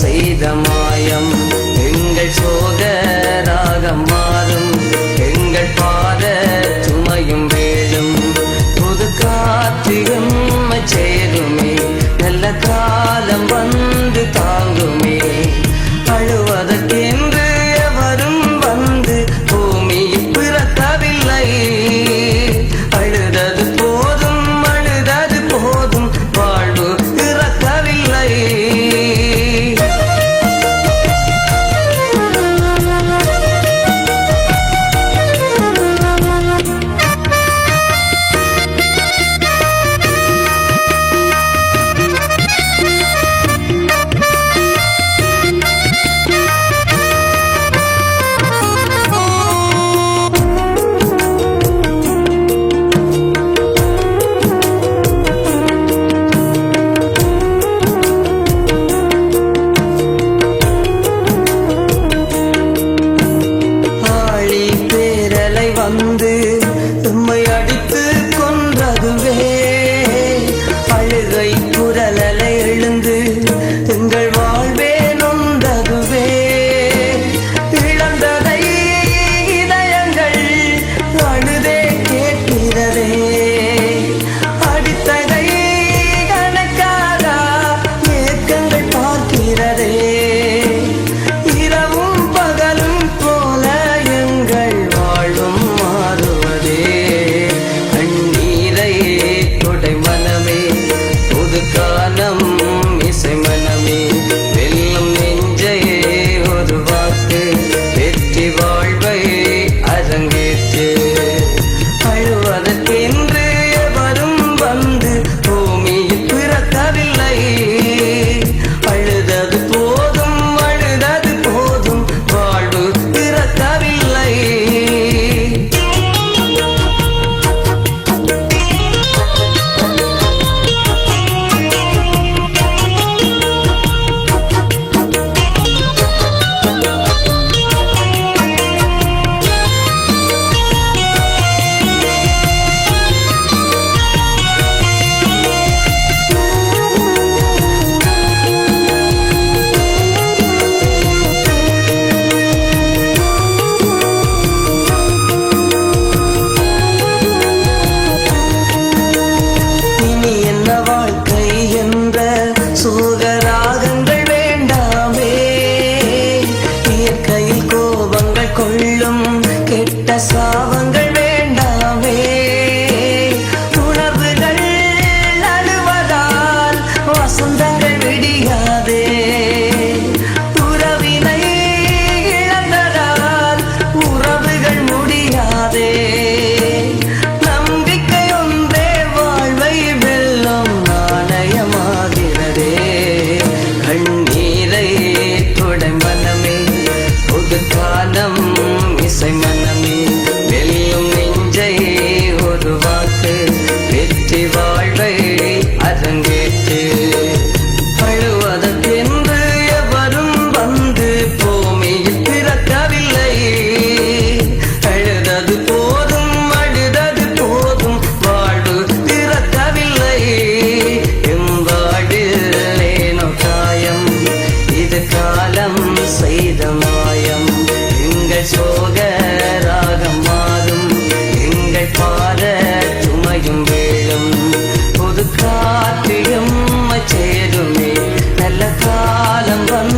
செய்த மாயம். எங்கள் சோக ராகம் மாறும். எங்கள் பாத சுமையும் வேலும் புது காத்தியும் சேருமே நல்ல காலம் வந்து தாங்குமே. அழுவதற்கே சாவங்கள் 어떤